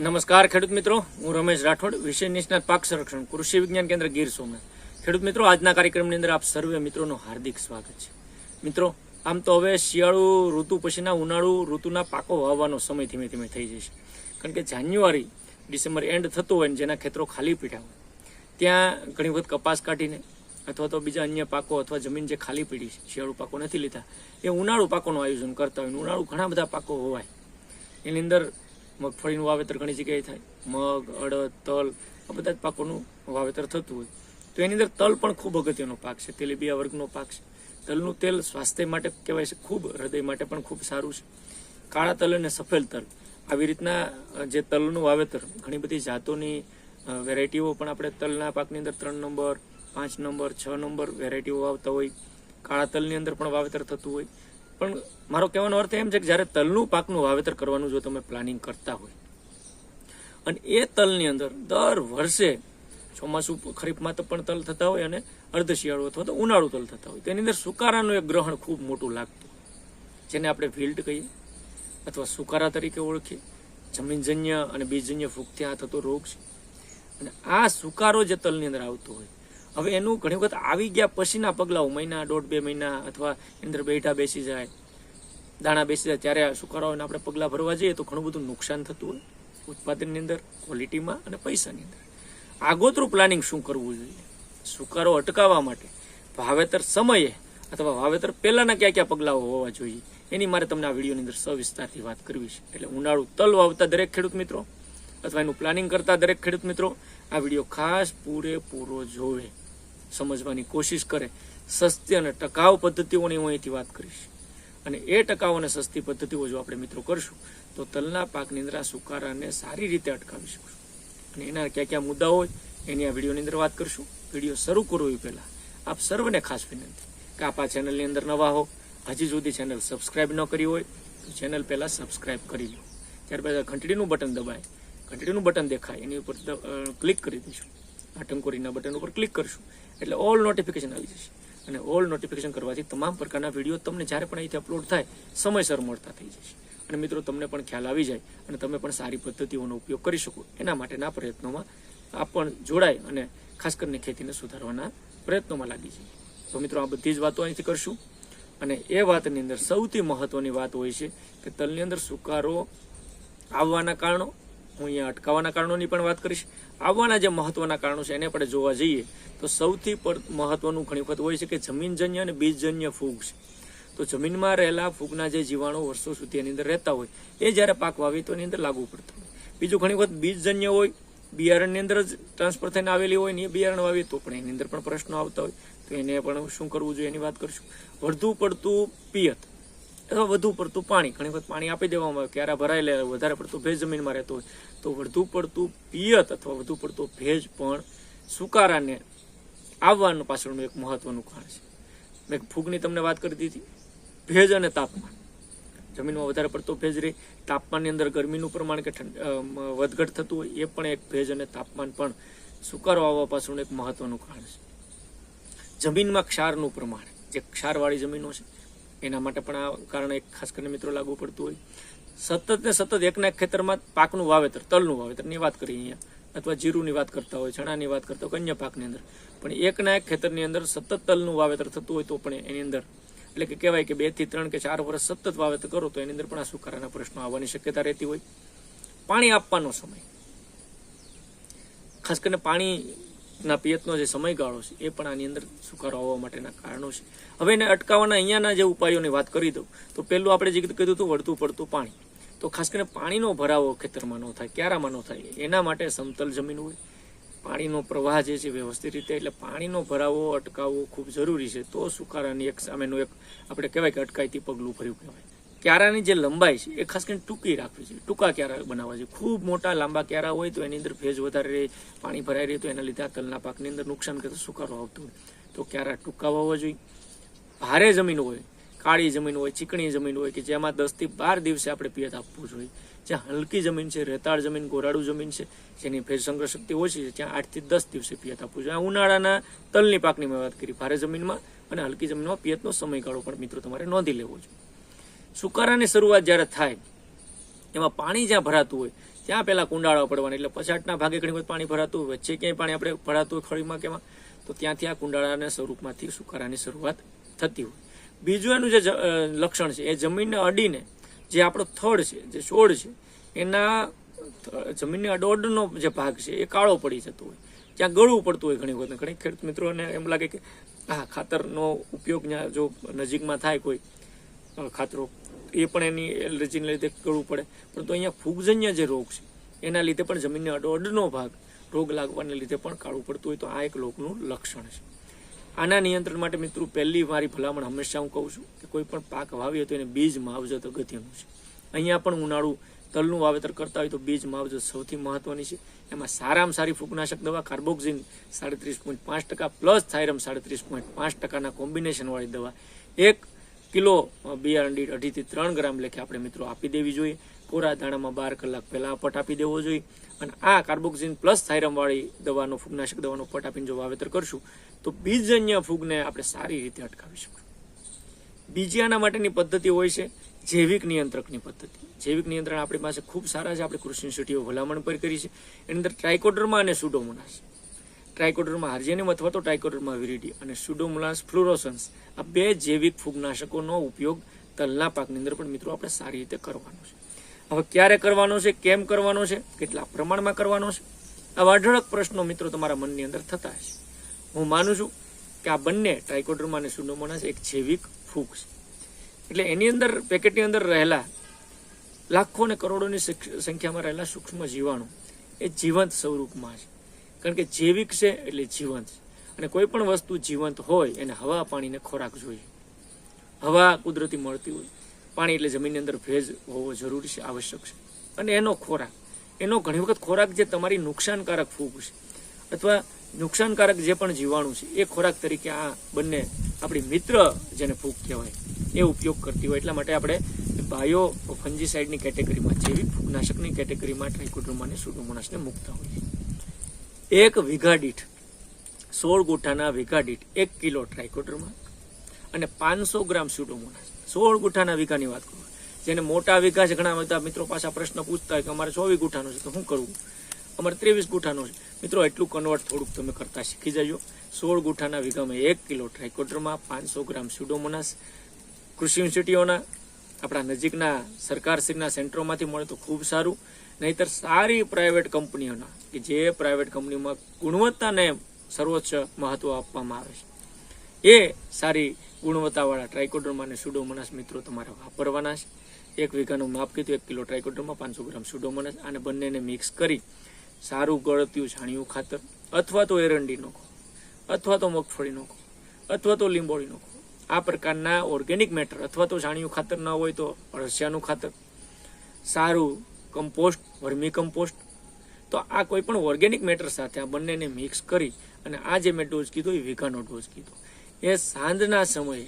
નમસ્કાર, ખેડૂત મિત્રો. હું રમેશ રાઠોડ, વિષય નિષ્ણાત પાક સંરક્ષણ, કૃષિ વિજ્ઞાન કેન્દ્ર ગીર સોમનાથ. ખેડૂત મિત્રો, આજના કાર્યક્રમની અંદર આપ સર્વે મિત્રોનું હાર્દિક સ્વાગત છે. મિત્રો, આમ તો હવે શિયાળુ ઋતુ પછીના ઉનાળુ ઋતુના પાકો વાવવાનો સમય ધીમે ધીમે થઈ જશે. કારણ કે જાન્યુઆરી, ડિસેમ્બર એન્ડ થતું હોય જેના ખેતરો ખાલી પીડ્યા હોય. ત્યાં ઘણી વખત કપાસ કાઢીને અથવા તો બીજા અન્ય પાકો અથવા જમીન જે ખાલી પીડી છે, શિયાળુ પાકો નથી લીધા, એ ઉનાળુ પાકોનું આયોજન કરતા હોય ઉનાળુ ઘણા બધા પાકો હોવાય. એની અંદર મગફળીનું વાવેતર ઘણી જગ્યાએ થાય. મગ, અડદ, તલ, આ બધા જ પાકોનું વાવેતર થતું હોય. તો એની અંદર તલ પણ ખૂબ અગત્યનો પાક છે. તેલીબિયા વર્ગનો પાક છે. તલનું તેલ સ્વાસ્થ્ય માટે કહેવાય છે ખૂબ, હૃદય માટે પણ ખૂબ સારું છે. કાળા તલ અને સફેદ તલ આવી રીતના જે તલનું વાવેતર, ઘણી બધી જાતોની વેરાયટીઓ પણ આપણે તલના પાકની અંદર ત્રણ નંબર, પાંચ નંબર, છ નંબર વેરાયટીઓ આવતા હોય. કાળા તલની અંદર પણ વાવેતર થતું હોય. પણ મારો કહેવાનો અર્થ એમ છે કે જ્યારે તલનું પાકનું વાવેતર કરવાનું જો તમે પ્લાનિંગ કરતા હોય, અને એ તલની અંદર દર વર્ષે ચોમાસું ખરીફમાં તો પણ તલ થતા હોય અને અર્ધ શિયાળુ અથવા તો ઉનાળુ તલ થતા હોય. તેની અંદર સુકારાનું એક ગ્રહણ ખૂબ મોટું લાગતું જેને આપણે વિલ્ટ કહીએ અથવા સુકારા તરીકે ઓળખીએ. જમીનજન્ય અને બીજજન્ય ફૂગથી આ થતો રોગ છે. અને આ સુકારો જે તલની અંદર આવતો હોય હવે એનું ઘણી વખત આવી ગયા પછીના પગલાઓ, મહિના દોઢ બે મહિના અથવા અંદર બેઠા બેસી જાય, દાણા બેસી જાય, ત્યારે આ સુકારો હોય આપણે પગલાં ભરવા જઈએ તો ઘણું બધું નુકસાન થતું હોય ઉત્પાદનની અંદર ક્વોલિટીમાં અને પૈસાની અંદર. આગોતરું પ્લાનિંગ શું કરવું જોઈએ? સુકારો અટકાવવા માટે વાવેતર સમયે અથવા વાવેતર પહેલાના કયા કયા પગલાઓ હોવા જોઈએ? એની મારે તમને આ વિડીયોની અંદર સવિસ્તારથી વાત કરવી છે. એટલે ઉનાળુ તલ વાવતા દરેક ખેડૂત મિત્રો, અથવા એનું પ્લાનિંગ કરતા દરેક ખેડૂત મિત્રો, આ વીડિયો ખાસ પૂરેપૂરો જોવે. સમજવાની કોશિશ કરે, સસ્તી અને ટકાઉ પદ્ધતિઓની હું અહીંથી વાત કરીશ. અને એ ટકાઉ અને સસ્તી પદ્ધતિઓ જો આપણે મિત્રો કરશું, તો તલના પાકની અંદર આ સુકારાને સારી રીતે અટકાવી શકશું. અને એના કયા કયા મુદ્દાઓ હોય, એની આ વિડીયોની અંદર વાત કરશું. વીડિયો શરૂ કરો એ પહેલાં આપ સર્વને ખાસ વિનંતી કે આપ આ ચેનલની અંદર નવા હો, હજી સુધી ચેનલ સબસ્ક્રાઇબ ન કરી હોય, તો ચેનલ પહેલાં સબસ્ક્રાઇબ કરી લો. ત્યારબાદ ઘંટડીનું બટન દબાય. ઘંટડીનું બટન દેખાય, એની ઉપર ક્લિક કરી દઈશું આ ટંકોરીના બટન ઉપર ક્લિક કરશું, એટલે ઓલ નોટિફિકેશન આવી જશે. અને ઓલ નોટિફિકેશન કરવાથી તમામ પ્રકારના વીડિયો તમને જ્યારે પણ અહીંથી અપલોડ થાય, સમયસર મળતા થઈ જશે. અને મિત્રો, તમને પણ ખ્યાલ આવી જાય અને તમે પણ સારી પદ્ધતિઓનો ઉપયોગ કરી શકો. એના માટેના પ્રયત્નોમાં આપ પણ જોડાય અને ખાસ કરીને ખેતીને સુધારવાના પ્રયત્નોમાં લાગી જઈએ. તો મિત્રો, આ બધી જ વાતો અહીંથી કરશું. અને એ વાતની અંદર સૌથી મહત્વની વાત હોય છે કે તલની અંદર સુકારો આવવાના કારણો હું અહીંયા અટકાવવાના કારણોની પણ વાત કરીશ. આવવાના જે મહત્વના કારણો છે એને આપણે જોવા જઈએ, તો સૌથી મહત્વનું ઘણી વખત હોય છે કે જમીનજન્ય અને બીજજન્ય ફૂગ છે. તો જમીનમાં રહેલા ફૂગના જે જીવાણુ વર્ષો સુધી એની અંદર રહેતા હોય, એ જ્યારે પાક વાવી તો એની અંદર લાગુ પડતા હોય. બીજું ઘણી વખત બીજજન્ય હોય, બિયારણની અંદર જ ટ્રાન્સફર થઈને આવેલી હોય ને એ બિયારણ વાવીએ તો પણ એની અંદર પણ પ્રશ્નો આવતા હોય. તો એને પણ શું કરવું જોઈએ એની વાત કરશું. વધુ પડતું પિયત. અથવા વધુ પડતું પાણી, ઘણી વખત પાણી આપી દેવામાં આવે, ક્યારે ભરાઈ લે, વધારે પડતું ભેજ જમીનમાં રહેતો હોય, તો વધુ પડતું પિયત અથવા વધુ પડતો ભેજ પણ સુકારાને આવવાનું પાછળનું એક મહત્વનું કારણ છે. મેં ફૂગની તમને વાત કરી દીધી. ભેજ અને તાપમાન. જમીનમાં વધારે પડતો ભેજ રહે, તાપમાનની અંદર ગરમીનું પ્રમાણ કે વધઘટ થતું હોય, એ પણ એક ભેજ અને તાપમાન પણ સુકારો આવવા પાછળનું એક મહત્વનું કારણ છે. જમીનમાં ક્ષારનું પ્રમાણ, જે ક્ષારવાળી જમીનો છે એના માટે પણ આ કારણ એક ખાસ કરીને મિત્રો લાગુ પડતું હોય. સતત ને સતત એકના એક ખેતરમાં પાકનું વાવેતર, તલનું વાવેતરની વાત કરીએ અહીંયા, અથવા જીરુની વાત કરતા હોય, ચણાની વાત કરતા હોય અન્ય પાકની અંદર. પણ એકના એક ખેતરની અંદર સતત તલનું વાવેતર થતું હોય તો પણ એની અંદર, એટલે કે કહેવાય કે બેથી ત્રણ કે ચાર વર્ષ સતત વાવેતર કરો તો એની અંદર પણ આ સુકારાના પ્રશ્નો આવવાની શક્યતા રહેતી હોય. પાણી આપવાનો સમય. ખાસ કરીને પાણીના પિયતનો જે સમયગાળો છે, એ પણ આની અંદર સુકારો આવવા માટેના કારણો છે. હવે એને અટકાવવાના અહીંયાના જે ઉપાયોની વાત કરી દઉં, તો પહેલું આપણે જે કીધું હતું, વળતું પડતું પાણી. તો ખાસ કરીને પાણીનો ભરાવો ખેતરમાં ન થાય, ક્યારામાં ન થાય, એના માટે સમતલ જમીન હોય. પાણીનો પ્રવાહ જે છે, વ્યવસ્થિત રીતે, એટલે પાણીનો ભરાવો, અટકાવવો ખૂબ જરૂરી છે. તો સુકારાની એક સામેનું એક આપણે કહેવાય કે અટકાયતી પગલું ભર્યું કહેવાય. ક્યારાની જે લંબાઈ છે, એ ખાસ કરીને ટૂંકી રાખવી જોઈએ ટૂંકા ક્યારા બનાવવા જોઈએ ખૂબ મોટા લાંબા ક્યારા હોય તો એની અંદર ભેજ વધારે રહે, પાણી ભરાઈ રહે તો એના લીધે આ તલના પાકની અંદર નુકસાન કરતો સુકારો આવતો હોય. તો ક્યારા ટૂંકા વાવવા જોઈએ. ભારે જમીન હોય, કાળી જમીન હોય, ચીકણી જમીન હોય કે જેમાં દસથી બાર દિવસે આપણે પિયત આપવું જોઈએ. જ્યાં હલકી જમીન છે, રેતાળ જમીન ગોરાળું જમીન છે, જેની ભેજ સંગ્રહ શક્તિ ઓછી છે, ત્યાં આઠથી દસ દિવસે પિયત આપવું જોઈએ. આ ઉનાળાના તલની પાકની મેં વાત કરી, ભારે જમીનમાં અને હલકી જમીનમાં પિયતનો સમયગાળો પણ મિત્રો તમારે નોંધી લેવો જોઈએ. સુકારાની શરૂઆત જ્યારે થાય, એમાં પાણી જ્યાં ભરાતું હોય, ત્યાં પહેલાં કુંડાળા પડવાના. એટલે પછાટના ભાગે ઘણી વખત પાણી ભરાતું હોય, વચ્ચે ક્યાંય પાણી આપણે ભરાતું હોય ખળીમાં કેમાં તો ત્યાંથી આ કુંડાળાના સ્વરૂપમાંથી સુકારાની શરૂઆત થતી હોય. બીજું એનું જે લક્ષણ છે, એ જમીનને અડીને જે આપણો થડ છે, જે છોડ છે, એના જમીનને અડોઅડનો જે ભાગ છે, એ કાળો પડી જતો હોય. ત્યાં ગળવું પડતું હોય ઘણી વખત. ઘણી ખેડૂત મિત્રોને એમ લાગે કે હા ખાતરનો ઉપયોગ જો નજીકમાં થાય કોઈ ખાતરો. એ પણ એની એલર્જીને લીધે કરવું પડે. પરંતુ અહીંયા ફૂગજન્ય જે રોગ છે, એના લીધે પણ જમીનને અડોઅડનો ભાગ રોગ લાગવાને લીધે પણ કાળું પડતું હોય તો આ એક રોગનું લક્ષણ છે. આના નિયંત્રણ માટે મિત્રો પહેલી મારી ભલામણ હંમેશા હું કહું છું કે કોઈ પણ પાક વાવીએ તો એને બીજ માવજત અગત્યનું છે. અહીંયા પણ ઉનાળુ તલનું વાવેતર કરતા હોય તો બીજ માવજત સૌથી મહત્વની છે. એમાં સારામાં સારી ફૂગનાશક દવા કાર્બોક્ઝિન સાડત્રીસ પોઈન્ટ પાંચ ટકા, પ્લસ થાયરમ સાડત્રીસ પોઈન્ટ પાંચ ટકાના કોમ્બિનેશનવાળી દવા. એક કિલો બિયારણ અઢીથી ત્રણ ગ્રામ લેખે આપણે મિત્રો આપી દેવી જોઈએ. કોરા દાણામાં બાર કલાક પહેલા પટ આપી દેવો જોઈએ. અને આ કાર્બોક્સિન પ્લસ થાઇરમવાળી દવાનો, ફૂગનાશક દવાનો પટ આપીને જો વાવેતર કરશું, તો બીજજન્ય ફૂગને આપણે સારી રીતે અટકાવી શકશું બીજી આના માટેની પદ્ધતિ હોય છે જૈવિક નિયંત્રકની પદ્ધતિ. જૈવિક નિયંત્રણ આપણી પાસે ખૂબ સારા છે. આપણે કૃષિ યુનિવર્સિટીઓ ભલામણ પર કરી છે. એની અંદર ટ્રાઇકોડર્મા અને સુડોમોનાસ. ટ્રાઇકોડર્મા હાર્જેનિયમ અથવા તો ટ્રાયકોડરમાં વિરિડી અને સુડોમોનાસ ફ્લોરોસન્સ. આ બે જૈવિક ફૂગનાશકોનો ઉપયોગ તલના પાકની અંદર પણ મિત્રો આપણે સારી રીતે કરવાનો છે. હવે ક્યારે કરવાનો છે, કેમ કરવાનો છે, કેટલા પ્રમાણમાં કરવાનો છે? આવા અઢળક પ્રશ્નો મિત્રો તમારા મનની અંદર થતા હશે. હું માનું છું કે આ બંને ટ્રાયકોડરમાં અને સુડોમોનાસ એક જૈવિક ફૂગ છે. એટલે એની અંદર, પેકેટની અંદર રહેલા લાખો અને કરોડોની સંખ્યામાં રહેલા સૂક્ષ્મ જીવાણુ એ જીવંત સ્વરૂપમાં છે. કારણ કે જૈવિક છે એટલે જીવંત છે. અને કોઈ પણ વસ્તુ જીવંત હોય, એને હવા પાણીને ખોરાક જોઈએ. હવા કુદરતી મળતી હોય. પાણી એટલે જમીનની અંદર ભેજ હોવો જરૂરી છે, આવશ્યક છે. અને એનો ખોરાક. એનો ઘણી વખત ખોરાક જે તમારી નુકસાનકારક ફૂગ છે. અથવા નુકસાનકારક જે પણ જીવાણુ છે, એ ખોરાક તરીકે આ બંને આપણી મિત્ર જેને ફૂગ કહેવાય, એ ઉપયોગ કરતી હોય. એટલા માટે આપણે બાયો ફંજીસાઇડની કેટેગરીમાં, જૈવિક ફૂગનાશકની કેટેગરીમાં ટ્રાઇકોડર્મા અને સુડોમોનાસને મૂકતા છે એક વીઘા દીઠ, સોળ ગુઠાના વીઘા દીઠ એક કિલો ટ્રાયકોટરમાં અને પાંચસો ગ્રામ સ્યુડોમોનાસ સોળ ગુઠાના વીઘાની વાત કરું. જેને મોટા વીઘા છે ઘણા બધા મિત્રો પાસે પ્રશ્ન પૂછતા હોય કે અમારે ચોવીસ ગુઠાનો છે, તો શું કરવું અમારે ત્રેવીસ ગુઠાનો છે. મિત્રો, એટલું કન્વર્ટ થોડુંક તમે કરતા શીખી જજો. સોળ ગુઠાના વીઘામાં એક કિલો ટ્રાયકોટરમાં પાંચસો ગ્રામ સ્યુડોમોનાસ કૃષિ યુનિવર્સિટીઓના આપણા નજીકના સરકારશ્રીના સેન્ટરોમાંથી મળે તો ખૂબ સારું. નહીતર સારી પ્રાઇવેટ કંપનીઓના, કે જે પ્રાઇવેટ કંપનીમાં ગુણવત્તાને સર્વોચ્ચ મહત્વ આપવામાં આવે છે. એ સારી ગુણવત્તાવાળા ટ્રાઇકોડર્મા અને સુડોમોનાસ મિત્રો તમારે વાપરવાના છે. એક વીઘાનું માપ કીધું, એક કિલો ટ્રાઇકોડર્મા પાંચસો ગ્રામ સુડોમોનાસ અને બંનેને મિક્સ કરી સારું ગળત્યું છાણિયું ખાતર, અથવા તો એરંડી નાખો, અથવા તો મગફળી નાખો, અથવા તો લીંબોળી નાખો આ પ્રકારના ઓર્ગેનિક મેટર અથવા તો છાણિયું ખાતર ન હોય તો અળસિયાનું ખાતર, સારું કમ્પોસ્ટ વર્મી કમ્પોસ્ટ તો આ કોઈ પણ ઓર્ગેનિક મેટર સાથે આ બંનેને મિક્સ કરી અને આ જે મેં ડોઝ કીધો એ વીઘાનો ડોઝ કીધો. એ સાંજના સમયે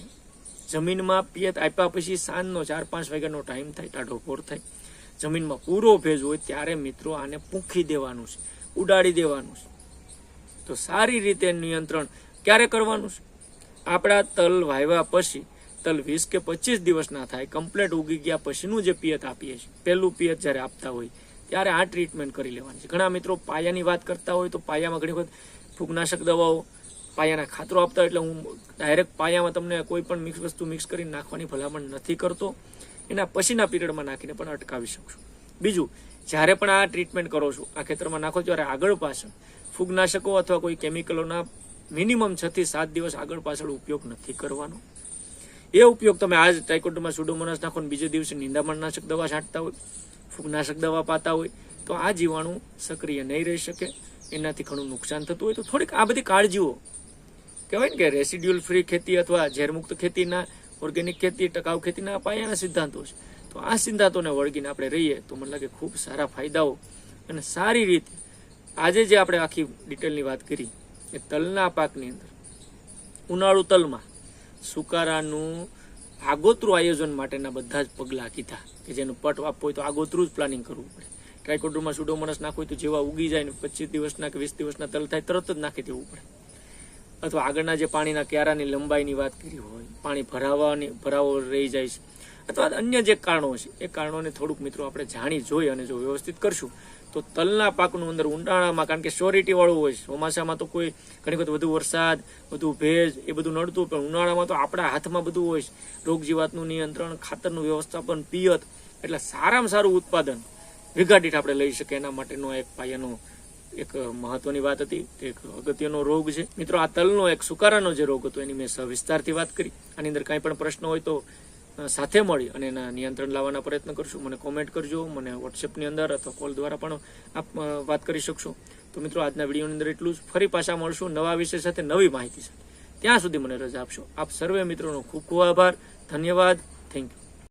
જમીનમાં પિયત આપ્યા પછી સાંજનો ચાર પાંચ વાગ્યાનો ટાઈમ થાય, ટાઢો પોર થાય. જમીનમાં પૂરો ભેજ હોય ત્યારે મિત્રો આને પૂંખી દેવાનું છે, ઉડાડી દેવાનું છે. તો સારી રીતે નિયંત્રણ ક્યારે કરવાનું છે? આપણા તલ વાવ્યા પછી, તલ વીસ કે પચીસ દિવસના થાય કમ્પ્લેટ ઉગી ગયા પછીનું જે પિયત આપીએ છીએ, પહેલું પિયત જ્યારે આપતા હોય, ત્યારે આ ટ્રીટમેન્ટ કરી લેવાની છે. ઘણા મિત્રો પાયાની વાત કરતા હોય તો પાયામાં ઘણી વખત ફૂગનાશક દવાઓ પાયાના ખાતરો આપતા એટલે હું ડાયરેક્ટ પાયામાં તમને કોઈ પણ મિક્સ વસ્તુ મિક્સ કરીને નાખવાની ભલામણ નથી કરતો. એના પછીના પીરિયડમાં નાખીને પણ અટકાવી શકશો બીજું, જ્યારે પણ આ ટ્રીટમેન્ટ કરો છો, આ ખેતરમાં નાખો ત્યારે આગળ પાછળ ફૂગનાશકો અથવા કોઈ કેમિકલોના મિનિમમ છ થી સાત દિવસ આગળ પાછળ ઉપયોગ નથી કરવાનો. એ ઉપયોગ તમે આજ ટાઇકોડમાં સુડોમોનાસ નાખો ને બીજે દિવસે નિંદામણનાશક દવા છાંટતા હોય, ફૂગનાશક દવા પાતા હોય, તો આ જીવાણુ સક્રિય નહીં રહી શકે. એનાથી ઘણું નુકસાન થતું હોય તો થોડીક આ બધી કાળજીઓ. કહેવાય ને કે રેસિડ્યુઅલ ફ્રી ખેતી અથવા ઝેરમુક્ત ખેતીના, ઓર્ગેનિક ખેતી, ટકાઉ ખેતીના પાયાના સિદ્ધાંતો છે. તો આ સિદ્ધાંતોને વળગીને આપણે રહીએ તો મને લાગે ખૂબ સારા ફાયદાઓ. અને સારી રીતે આજે જે આપણે આખી ડિટેલની વાત કરી એ તલના પાકની અંદર. ઉનાળુ તલમાં સુકારાનું આગોતરું આયોજન માટેના બધા જ પગલાં કીધા કે જેનું પટ આપવો હોય તો આગોતરું જ પ્લાનિંગ કરવું પડે. ટ્રાઇકોડરમાં સુડોમોનસ નાખવું હોય તો જેવા ઉગી જાય ને પચીસ દિવસના કે વીસ દિવસના તલ થાય તરત જ નાખી દેવું પડે. અથવા આગળના જે પાણીના ક્યારાની લંબાઈની વાત કરી હોય, પાણી ભરાવાની, ભરાવો રહી જાય છે, અથવા અન્ય જે કારણો છે, એ કારણોને થોડુંક મિત્રો આપણે જાણી, જોઈ અને જો વ્યવસ્થિત કરશું તો તલના પાકનું અંદર ઉંડાણામાં કારણ કે શ્યોરિટી વાળું હોય છે. ચોમાસામાં તો કોઈ ઘણી વખત વધુ વરસાદ, વધુ ભેજ, એ બધું નડતું, પણ ઉનાળામાં તો આપણા હાથમાં બધું હોય છે. રોગ નિયંત્રણ, ખાતરનું વ્યવસ્થાપન, પિયત, એટલે સારામાં સારું ઉત્પાદન વીઘા આપણે લઈ શકીએ એના માટેનો એક પાયાનો એક મહત્વની વાત હતી એક અગત્યનો રોગ છે મિત્રો, આ તલનો એક સુકારાનો જે રોગ હતો, એની મેં વિસ્તારથી વાત કરી આની અંદર કાંઈ પણ પ્રશ્ન હોય તો સાથે મળી અને એના નિયંત્રણ લાવવાના પ્રયત્ન કરશું. મને કોમેન્ટ કરજો, મને વોટ્સએપની અંદર અથવા કોલ દ્વારા પણ આપ વાત કરી શકશો. તો મિત્રો, આજના વિડીયોની અંદર એટલું જ. ફરી પાછા મળશું નવા વિષય સાથે, નવી માહિતી સાથે. ત્યાં સુધી મને રજા આપશો. આપ સર્વે મિત્રોનો ખૂબ ખૂબ આભાર. ધન્યવાદ. Thank you